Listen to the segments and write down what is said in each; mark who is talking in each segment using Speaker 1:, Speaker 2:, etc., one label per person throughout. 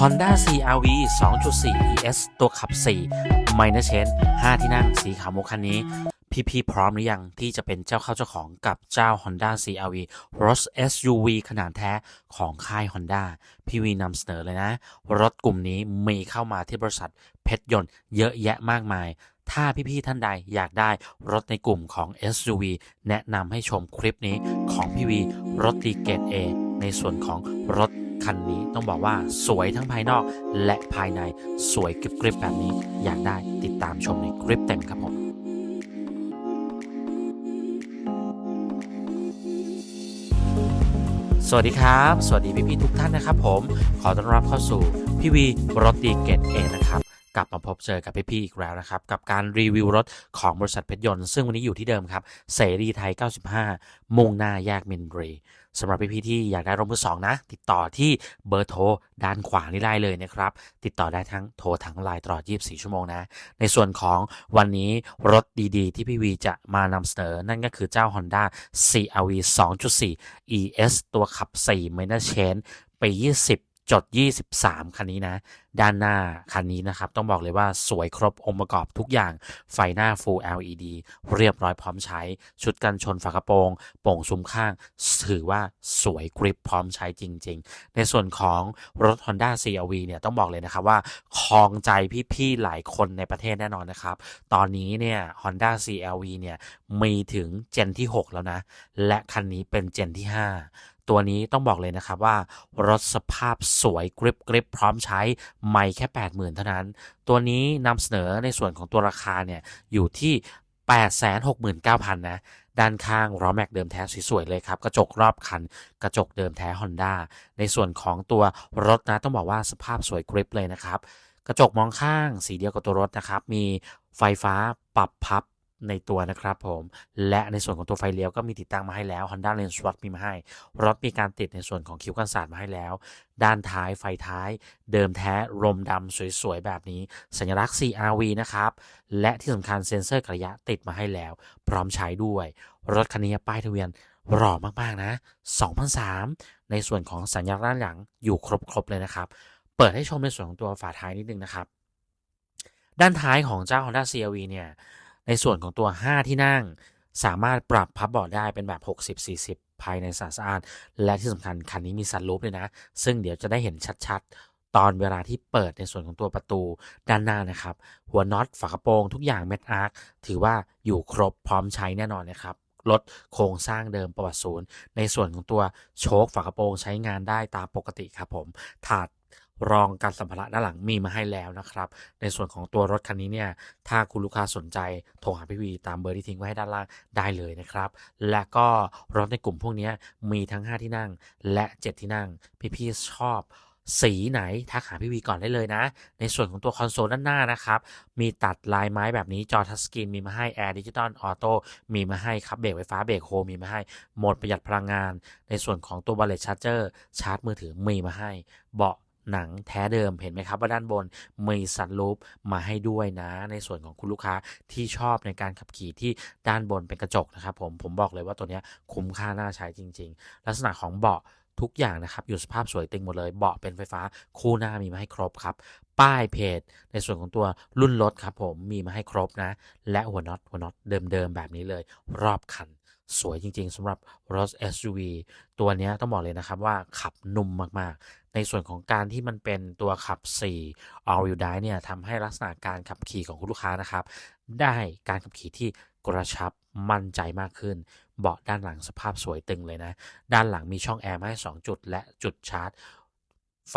Speaker 1: Honda CRV 2.4 ES ตัวขับ 4 Minor Change 5 ที่นั่ง สีขาวมุกคันนี้ พี่ๆพร้อมหรือยังที่จะเป็นเจ้าเข้าเจ้าของกับเจ้า Honda CRV รถ SUV ขนาดแท้ของค่าย Honda พี่วีนำเสนอเลยนะ รถกลุ่มนี้มีเข้ามาที่บริษัทเพชรยนต์เยอะแยะมากมายถ้าพี่ ๆ ท่านใดอยากได้รถในกลุ่มของ SUV แนะนำให้ชมคลิปนี้ของพี่วี รถดีเกต A ในส่วนของรถ คันนี้ต้องบอกว่าสวยทั้งภายนอกและภายในสวยกริบๆแบบนี้ อยากได้ติดตามชมในคลิปเต็มครับผมสวัสดีครับ สวัสดีพี่ๆทุกท่านนะครับผม ขอต้อนรับเข้าสู่พี่วีรถดีเกตเอนะครับ กลับมาพบเจอกับพี่ๆอีกแล้วนะครับ กับการรีวิวรถของบริษัทเพชรยนต์ ซึ่งวันนี้อยู่ที่เดิมครับ เสรีไทย 95 มุ่งหน้าแยกมินบุรี สำหรับพี่ๆที่อยากได้รถมือสองนะ ติดต่อที่เบอร์โทรด้านขวานี่ได้เลยนะครับ ติดต่อได้ทั้งโทรทั้งไลน์ตลอด 24 ชั่วโมงนะ ในส่วนของวันนี้รถดีๆ ที่พี่วีจะมานำเสนอ นั่นก็คือเจ้า Honda CRV 2.4 ES ตัวขับ 4 Minor Change ปี 20 จด 23 คันนี้นะ ด้านหน้าคันนี้นะครับ ต้องบอกเลยว่าสวยครบองค์ประกอบทุกอย่าง ไฟหน้า Full LED เรียบร้อยพร้อมใช้ ชุดกันชนฝากระโปรง โป่งซุ้มข้าง ถือว่าสวยกริบพร้อมใช้จริง ๆ ในส่วนของรถ Honda CRV เนี่ย ต้องบอกเลยนะครับว่าครองใจพี่ ๆ หลายคนในประเทศแน่นอนนะครับ ตอนนี้เนี่ย Honda CRV เนี่ย มีถึงเจนที่ 6 แล้วนะ และคันนี้เป็นเจนที่ 5 ตัวนี้ต้องบอกเลยนะครับว่ารถสภาพสวยกริบกริบพร้อมใช้ไม่แค่ 80,000 เท่านั้น ตัวนี้นำเสนอในส่วนของตัวราคาเนี่ยอยู่ที่ 869,000 นะด้านข้างล้อแม็กเดิมแท้สวยๆเลยครับ กระจกรอบคัน กระจกเดิมแท้ Honda ในส่วนของตัวรถนะต้องบอกว่าสภาพสวยกริบเลยนะครับ กระจกมองข้างสีเดียวกับตัวรถนะครับ มีไฟฟ้าปรับพับ ในตัวนะครับผม และในส่วนของตัวไฟเลี้ยวก็มีติดตั้งมาให้แล้ว Honda Lane Swap มีมาให้ รถมีการติดในส่วนของคิ้วกันศาสตร์มาให้แล้ว ด้านท้ายไฟท้าย เดิมแท้รมดำสวยๆ แบบนี้ สัญลักษณ์ CRV นะครับ และที่สำคัญเซ็นเซอร์กระยะติดมาให้แล้ว พร้อมใช้ด้วย รถคันนี้ป้ายทะเบียนหล่อมากๆนะ2003ในส่วนของสัญลักษณ์ด้านหลังอยู่ครบๆเลยนะครับ เปิดให้ชมในส่วนของตัวฝาท้ายนิดนึงนะครับ ด้านท้ายของเจ้า Honda CRV เนี่ย ในส่วนของตัว 5 ที่นั่ง สามารถปรับพับเบาะได้เป็นแบบ 60-40 ภายในสะอาด และที่สำคัญคันนี้มีซันรูฟเลยนะ ซึ่งเดี๋ยวจะได้เห็นชัดๆ ตอนเวลาที่เปิดในส่วนของตัวประตูด้านหน้านะครับ หัวน็อตฝากระโปรงทุกอย่างเม็ดอาร์คถือว่าอยู่ครบพร้อมใช้แน่นอนนะครับรถโครงสร้างเดิมประวัติศูนย์ ในส่วนของตัวโชคฝากระโปรงใช้งานได้ตามปกติครับผม ถาด รองการสัมภาระด้านหลังมีมาให้แล้วนะครับ ในส่วนของตัวรถคันนี้เนี่ยถ้าคุณลูกค้าสนใจโทรหาพี่วีตามเบอร์ที่ทิ้งไว้ให้ด้านล่างได้เลยนะครับ และก็รถในกลุ่มพวกนี้มีทั้ง 5 ที่นั่งและ 7 ที่นั่ง พี่ๆชอบสีไหนทักหาพี่วีก่อนได้เลยนะ ในส่วนของตัวคอนโซลด้านหน้านะครับ มีตัดลายไม้แบบนี้จอทัชสกรีนมีมาให้ Air Digital Auto มีมาให้ครับเบรกไฟฟ้าเบรกโฮมีมาให้โหมดประหยัดพลังงาน ในส่วนของตัวบัลเลตชาร์เจอร์ชาร์จมือถือมีมาให้ เบาะ หนังแท้เดิมเห็นไหมครับว่าด้านบนมีสันลูปมาให้ด้วยนะ ในส่วนของคุณลูกค้าที่ชอบในการขับขี่ที่ด้านบนเป็นกระจกนะครับผมผมบอกเลยว่าตัวนี้คุ้มค่าน่าใช้จริง ๆ ลักษณะของเบาะทุกอย่างนะครับอยู่สภาพสวยตึงหมดเลยเบาะเป็นไฟฟ้าคู่หน้ามีมาให้ครบครับ ป้ายเพจ ในส่วนของตัวรุ่นรถครับผมมีมาให้ครบนะ และหัวน็อตหัวน็อตเดิมๆแบบนี้เลย รอบคัน สวยจริง ๆสำหรับรถ SUV ตัวนี้ต้องบอกเลยนะครับว่าขับนุ่มมากๆ ในส่วนของการที่มันเป็นตัวขับ 4 All Wheel Drive เนี่ยทำให้ลักษณะการขับขี่ของคุณลูกค้านะครับ ได้การขับขี่ที่กระชับมั่นใจมากขึ้น เบาะด้านหลังสภาพสวยตึงเลยนะ ด้านหลังมีช่องแอร์มาให้ 2 จุด และจุดชาร์จไฟ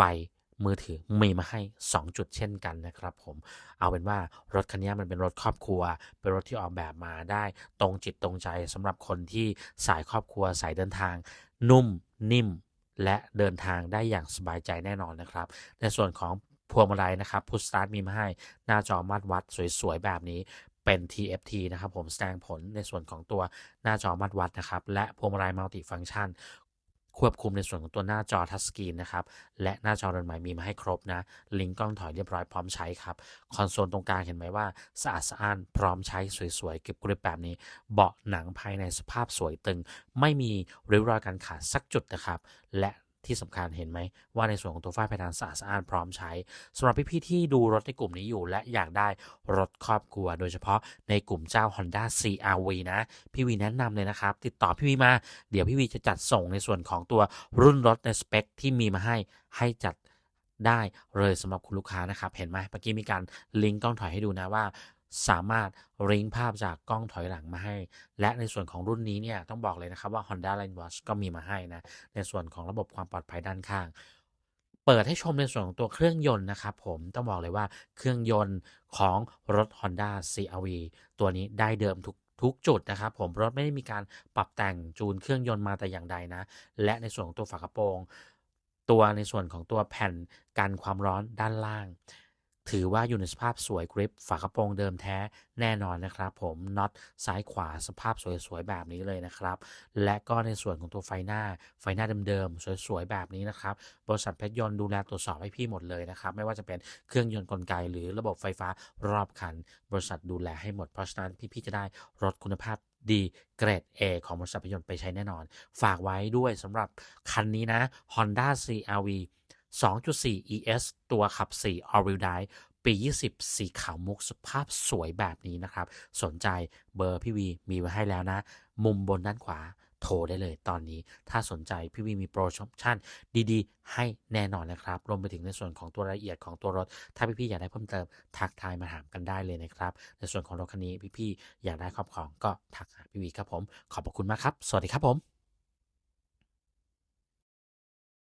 Speaker 1: มือถือมีมาให้ 2 จุดเช่นกันนะครับผมเอาเป็นว่ารถคันนี้มันเป็นรถครอบครัว เป็นรถที่ออกแบบมาได้ตรงจิตตรงใจสำหรับคนที่สายครอบครัวสายเดินทาง นุ่มนิ่ม และเดินทางได้อย่างสบายใจแน่นอนนะครับ ในส่วนของพวงมาลัยนะครับพุชสตาร์ทมีมาให้หน้าจอมัดวัดสวยๆแบบนี้เป็น TFT นะครับผมแสดงผลในส่วนของตัวหน้าจอมัดวัดนะครับ และพวงมาลัยมัลติฟัง c t ชัน ควบคุมในส่วนของตัวหน้าจอทัชสกรีนนะครับ และหน้าจอเรือนใหม่มีมาให้ครบนะ ลิงก์กล้องถอยเรียบร้อยพร้อมใช้ครับ คอนโซลตรงกลางเห็นไหมว่าสะอาดสะอ้านพร้อมใช้สวยๆ เก็บกริบแบบนี้ เบาะหนังภายในสภาพสวยตึง ไม่มีริ้วรอยการขาดสักจุดนะครับ และ ที่สำคัญเห็นไหมว่าในส่วนของตัวฝ้ายเพดานสะอาดสะอานพร้อมใช้สำหรับพี่ๆที่ดูรถในกลุ่มนี้อยู่ และอยากได้รถครอบครัว โดยเฉพาะในกลุ่มเจ้า Honda CRV นะ พี่วีแนะนำเลยนะครับ ติดต่อพี่วีมา เดี๋ยวพี่วีจะจัดส่งในส่วนของตัวรุ่นรถในสเปคที่มีมาให้ให้จัดได้เลยสำหรับคุณลูกค้านะครับ เห็นไหมเมื่อกี้มีการลิงก์กล้องถอยให้ดูนะว่า สามารถลิงภาพจากกล้องถอยหลังมาให้ และในส่วนของรุ่นนี้เนี่ยต้องบอกเลยนะครับว่า Honda Line Watch ก็มีมาให้นะในส่วนของระบบความปลอดภัยด้านข้าง เปิดให้ชมในส่วนของตัวเครื่องยนต์นะครับผมต้องบอกเลยว่าเครื่องยนต์ของรถ Honda CRV ตัวนี้ได้เดิมทุกทุกจุดนะครับผมรถไม่ได้มีการปรับแต่งจูนเครื่องยนต์มาแต่อย่างใดนะ และในส่วนของตัวฝากระโปรง ตัวในส่วนของตัวแผ่นกันความร้อนด้านล่าง ถือว่าอยู่ในสภาพสวยกริปฝากระโปรงเดิมแท้แน่นอนนะครับผมน็อตซ้ายขวาสภาพสวยๆแบบนี้เลยนะครับ และก็ในส่วนของตัวไฟหน้า ไฟหน้าเดิมๆสวยๆแบบนี้นะครับ บริษัทเพชรยนต์ดูแลตรวจสอบให้พี่หมดเลยนะครับ ไม่ว่าจะเป็นเครื่องยนต์กลไกหรือระบบไฟฟ้ารอบคัน บริษัทดูแลให้หมดเพราะฉะนั้นพี่ๆจะได้รถคุณภาพดีเกรด A ของบริษัทพยนต์ไปใช้แน่นอน ฝากไว้ด้วยสำหรับคันนี้นะ Honda CRV 2.4 ES ตัวขับ 4 All Wheel Drive ปี 20 สีขาวมุกสภาพสวยแบบนี้นะครับ สนใจเบอร์พี่วีมีไว้ให้แล้วนะ มุมบนด้านขวาโทรได้เลยตอนนี้ ถ้าสนใจพี่วีมีโปรโมชั่นดีๆ ให้แน่นอนนะครับ รวมไปถึงในส่วนของตัวรายละเอียดของตัวรถ ถ้าพี่ๆอยากได้เพิ่มเติม ทักทายมาถามกันได้เลยนะครับ ในส่วนของรถคันนี้พี่ๆอยากได้ครอบครองก็ทักหาพี่วีครับผม ขอบพระคุณมากครับ สวัสดีครับผม